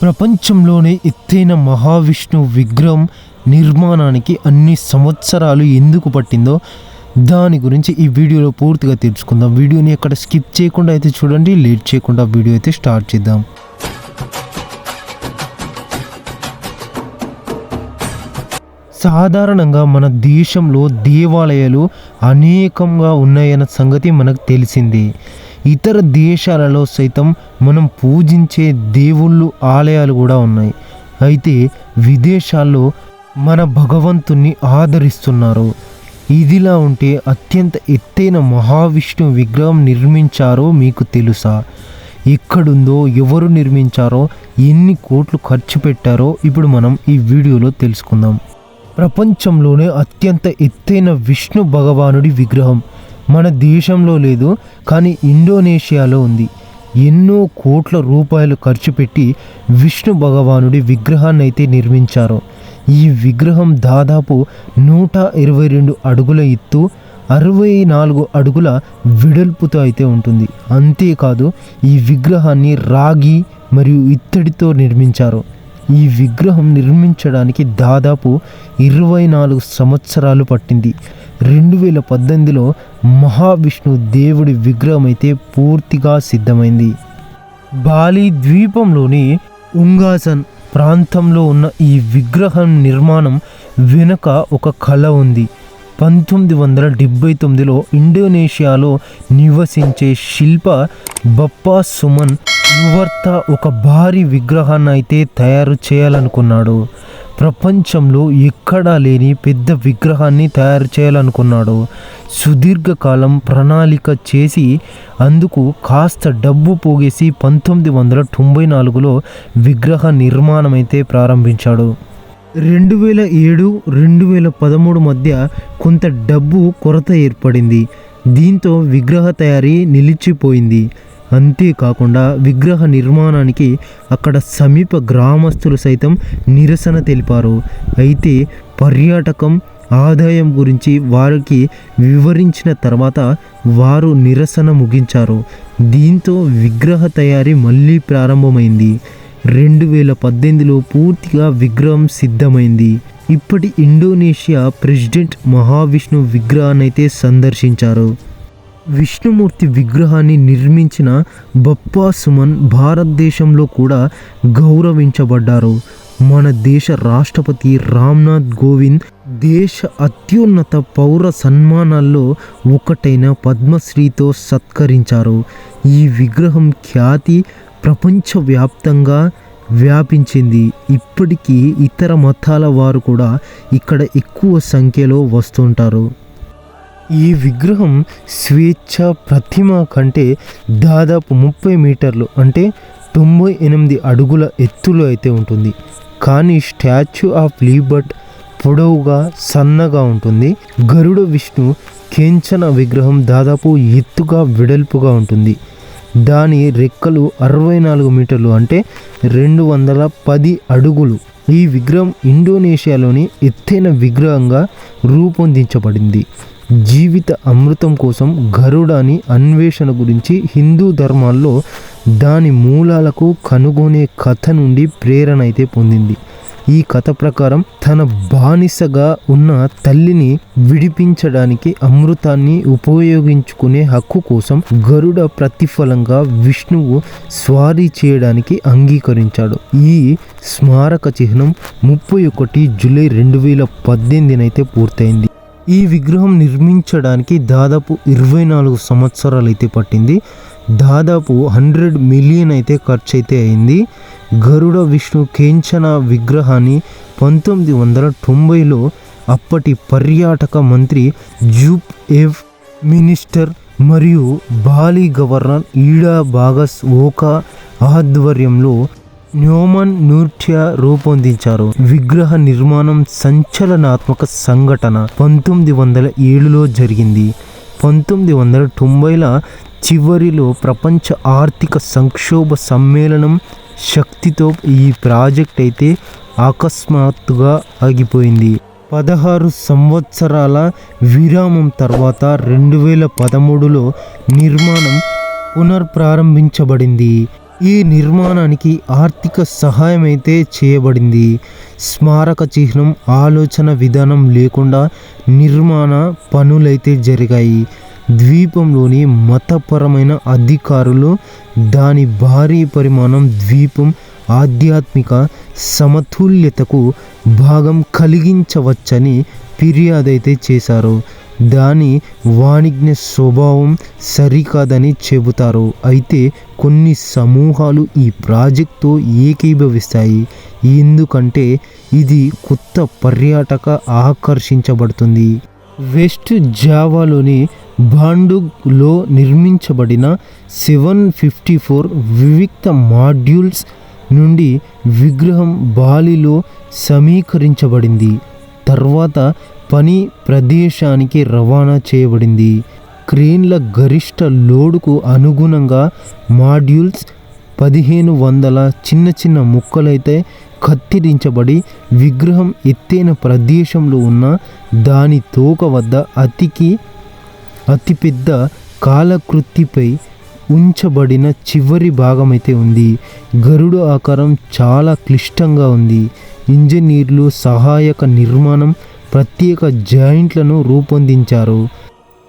ప్రపంచంలోనే ఎత్తైన మహావిష్ణు విగ్రహం నిర్మాణానికి అన్ని సంవత్సరాలు ఎందుకు పట్టిందో దాని గురించి ఈ వీడియోలో పూర్తిగా తెలుసుకుందాం. వీడియోని ఎక్కడ స్కిప్ చేయకుండా అయితే చూడండి లేట్ చేయకుండా వీడియో అయితే స్టార్ట్ చేద్దాం. సాధారణంగా మన దేశంలో దేవాలయాలు అనేకంగా ఉన్నాయన్న సంగతి మనకు తెలిసిందే. ఇతర దేశాలలో సైతం మనం పూజించే దేవుళ్ళు ఆలయాలు కూడా ఉన్నాయి. అయితే విదేశాల్లో మన భగవంతుణ్ణి ఆదరిస్తున్నారు. ఇదిలా ఉంటే అత్యంత ఎత్తైన మహావిష్ణు విగ్రహం నిర్మించారో మీకు తెలుసా? ఎక్కడుందో ఎవరు నిర్మించారో ఎన్ని కోట్లు ఖర్చు పెట్టారో ఇప్పుడు మనం ఈ వీడియోలో తెలుసుకుందాం. ప్రపంచంలోనే అత్యంత ఎత్తైన విష్ణు భగవానుడి విగ్రహం. మన దేశంలో లేదు కానీ ఇండోనేషియాలో ఉంది. ఎన్నో కోట్ల రూపాయలు ఖర్చు పెట్టి విష్ణు భగవానుడి విగ్రహాన్ని అయితే నిర్మించారు. ఈ విగ్రహం దాదాపు నూట ఇరవై రెండు అడుగుల ఎత్తు అరవై నాలుగు అడుగుల వెడల్పుతో అయితే ఉంటుంది. అంతేకాదు ఈ విగ్రహాన్ని రాగి మరియు ఇత్తడితో నిర్మించారు. ఈ విగ్రహం నిర్మించడానికి దాదాపు ఇరవై నాలుగు సంవత్సరాలు పట్టింది. రెండు వేల పద్దెనిమిదిలో మహావిష్ణు దేవుడి విగ్రహం అయితే పూర్తిగా సిద్ధమైంది. బాలి ద్వీపంలోని ఉంగాసన్ ప్రాంతంలో ఉన్న ఈ విగ్రహం నిర్మాణం వెనుక ఒక కళ ఉంది. పంతొమ్మిది వందల డెబ్బై తొమ్మిదిలో ఇండోనేషియాలో నివసించే శిల్ప బప్పా సుమన్ నువర్త ఒక భారీ విగ్రహాన్ని అయితే తయారు చేయాలనుకున్నాడు. ప్రపంచంలో ఎక్కడా లేని పెద్ద విగ్రహాన్ని తయారు చేయాలనుకున్నాడు. సుదీర్ఘకాలం ప్రణాళిక చేసి అందుకు కాస్త డబ్బు పోగేసి పంతొమ్మిది వందల తొంభై నాలుగులో విగ్రహ నిర్మాణం అయితే ప్రారంభించాడు. రెండు వేల ఏడు రెండు వేల పదమూడు మధ్య కొంత డబ్బు కొరత ఏర్పడింది. దీంతో విగ్రహ తయారీ నిలిచిపోయింది. అంతేకాకుండా విగ్రహ నిర్మాణానికి అక్కడ సమీప గ్రామస్తులు సైతం నిరసన తెలిపారు. అయితే పర్యాటకం ఆదాయం గురించి వారికి వివరించిన తర్వాత వారు నిరసన ముగించారు. దీంతో విగ్రహ తయారీ మళ్ళీ ప్రారంభమైంది. రెండు వేల పద్దెనిమిదిలో పూర్తిగా విగ్రహం సిద్ధమైంది. ఇప్పటి ఇండోనేషియా ప్రెసిడెంట్ మహావిష్ణు విగ్రహాన్ని అయితే సందర్శించారు. విష్ణుమూర్తి విగ్రహాన్ని నిర్మించిన బప్పా సుమన్ భారతదేశంలో కూడా గౌరవించబడ్డారు. మన దేశ రాష్ట్రపతి రామ్నాథ్ కోవింద్ దేశ అత్యున్నత పౌర సన్మానాల్లో ఒకటైన పద్మశ్రీతో సత్కరించారు. ఈ విగ్రహం ఖ్యాతి ప్రపంచవ్యాప్తంగా వ్యాపించింది. ఇప్పటికీ ఇతర మతాల వారు కూడా ఇక్కడ ఎక్కువ సంఖ్యలో వస్తుంటారు. ఈ విగ్రహం స్వేచ్ఛ ప్రతిమ కంటే దాదాపు ముప్పై మీటర్లు అంటే తొంభై ఎనిమిది అడుగుల ఎత్తులో అయితే ఉంటుంది. కానీ స్టాచ్యూ ఆఫ్ లీబర్ట్ పొడవుగా సన్నగా ఉంటుంది. గరుడ విష్ణు కేంచన విగ్రహం దాదాపు ఎత్తుగా వెడల్పుగా ఉంటుంది. దాని రెక్కలు అరవై నాలుగు మీటర్లు అంటే రెండు వందల పది అడుగులు. ఈ విగ్రహం ఇండోనేషియాలోని ఎత్తైన విగ్రహంగా రూపొందించబడింది. జీవిత అమృతం కోసం గరుడాని అన్వేషణ గురించి హిందూ ధర్మాల్లో దాని మూలాలకు కనుగొనే కథ నుండి ప్రేరణ అయితే పొందింది. ఈ కథ ప్రకారం తన బానిసగా ఉన్న తల్లిని విడిపించడానికి అమృతాన్ని ఉపయోగించుకునే హక్కు కోసం గరుడ ప్రతిఫలంగా విష్ణువు స్వారీ చేయడానికి అంగీకరించాడు. ఈ స్మారక చిహ్నం ముప్పై ఒకటి జూలై రెండు వేల పద్దెనిమిదినైతే పూర్తయింది. ఈ విగ్రహం నిర్మించడానికి దాదాపు ఇరవై నాలుగు సంవత్సరాలు అయితే పట్టింది. దాదాపు హండ్రెడ్ మిలియన్ అయితే ఖర్చు అయితే అయింది. గరుడ విష్ణు కేంచన విగ్రహాన్ని పంతొమ్మిది వందల తొంభైలో అప్పటి పర్యాటక మంత్రి జూప్ ఎవ్ మినిస్టర్ మరియు Bali governor Ida Bagus Oka ఆధ్వర్యంలో న్యోమన్ నృత్య రూపొందించారు. విగ్రహ నిర్మాణం సంచలనాత్మక సంఘటన పంతొమ్మిది వందల ఏడులో జరిగింది. పంతొమ్మిది వందల తొంభైల చివరిలో ప్రపంచ ఆర్థిక సంక్షోభ సమ్మేళనం శక్తితో ఈ ప్రాజెక్ట్ అయితే అకస్మాత్తుగా ఆగిపోయింది. పదహారు సంవత్సరాల విరామం తర్వాత రెండు వేల పదమూడులో నిర్మాణం పునర్ప్రారంభించబడింది ఈ నిర్మాణానికి ఆర్థిక సహాయం అయితే చేయబడింది. స్మారక చిహ్నం ఆలోచన విధానం లేకుండా నిర్మాణ పనులైతే జరిగాయి. ద్వీపంలోని మతపరమైన అధికారులు దాని భారీ పరిమాణం ద్వీపం ఆధ్యాత్మిక సమతుల్యతకు భాగం కలిగించవచ్చని ఫిర్యాదు అయితే చేశారు. దాని వాణిజ్య స్వభావం సరికాదని చెబుతారు. అయితే కొన్ని సమూహాలు ఈ ప్రాజెక్టుతో ఏకీభవిస్తాయి. ఎందుకంటే ఇది కొత్త పర్యాటక ఆకర్షించబడుతుంది. వెస్ట్ జావాలోని బాండుగ్లో నిర్మించబడిన సెవెన్ ఫిఫ్టీ ఫోర్ వివిక్త మాడ్యూల్స్ నుండి విగ్రహం బాలిలో సమీకరించబడింది. తర్వాత పని ప్రదేశానికి రవాణా చేయబడింది. క్రేన్ల గరిష్ట లోడుకు అనుగుణంగా మాడ్యూల్స్ పదిహేను వందల చిన్న చిన్న ముక్కలైతే కత్తిరించబడి విగ్రహం ఎత్తైన ప్రదేశంలో ఉన్న దాని తోక వద్ద అతికి అతిపెద్ద కాలకృతిపై ఉంచబడిన చివరి భాగమైతే ఉంది. గరుడు ఆకారం చాలా క్లిష్టంగా ఉంది. ఇంజనీర్లు సహాయక నిర్మాణం ప్రత్యేక జాయింట్లను రూపొందించారు.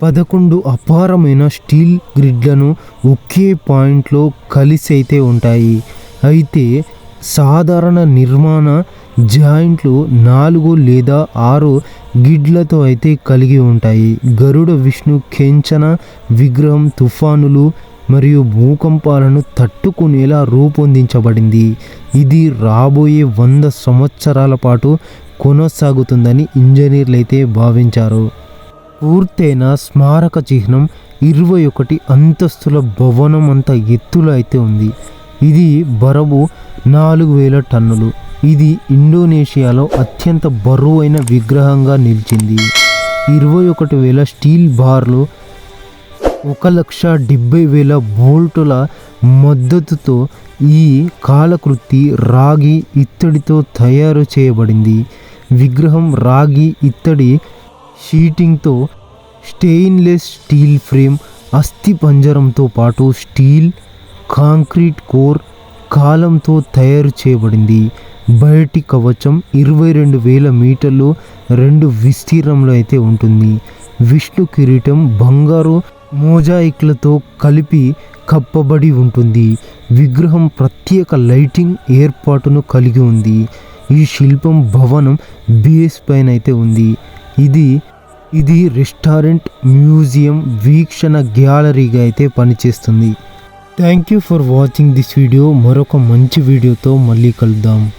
పదకొండు అపారమైన స్టీల్ గ్రిడ్లను ఒకే పాయింట్లో కలిసి అయితే ఉంటాయి. అయితే సాధారణ నిర్మాణ జాయింట్లు నాలుగు లేదా ఆరు గిడ్లతో అయితే కలిగి ఉంటాయి. గరుడ విష్ణు కెంచన విగ్రహం తుఫానులు మరియు భూకంపాలను తట్టుకునేలా రూపొందించబడింది. ఇది రాబోయే వంద సంవత్సరాల పాటు కొనసాగుతుందని ఇంజనీర్లు అయితే భావించారు. పూర్తయిన స్మారక చిహ్నం ఇరవై ఒకటి అంతస్తుల భవనం అంత ఎత్తులో అయితే ఉంది. ఇది బరువు నాలుగు వేల టన్నులు. ఇది ఇండోనేషియాలో అత్యంత బరువైన విగ్రహంగా నిలిచింది. ఇరవై ఒకటి వేల స్టీల్ బార్లు ఒక లక్ష డెబ్బై వేల బోల్టుల మద్దతుతో ఈ కాలకృతి రాగి ఇత్తడితో తయారు చేయబడింది. విగ్రహం రాగి ఇత్తడి షీటింగ్తో స్టెయిన్లెస్ స్టీల్ ఫ్రేమ్ అస్థి పంజరంతో పాటు స్టీల్ కాంక్రీట్ కోర్ కాలంతో తయారు చేయబడింది. బయటి కవచం ఇరవై రెండు వేల మీటర్లు రెండు విస్తీర్ణంలో అయితే ఉంటుంది. విష్ణు కిరీటం బంగారు మోజాయిక్లతో కలిపి కప్పబడి ఉంటుంది. విగ్రహం ప్రత్యేక లైటింగ్ ఏర్పాటును కలిగి ఉంది. ఈ శిల్పం భవనం బేస్ పైన అయితే ఉంది. ఇది ఇది రెస్టారెంట్ మ్యూజియం వీక్షణ గ్యాలరీగా అయితే పనిచేస్తుంది. Thank you for watching this video. మరొక మంచి వీడియోతో మళ్ళీ కలుద్దాం.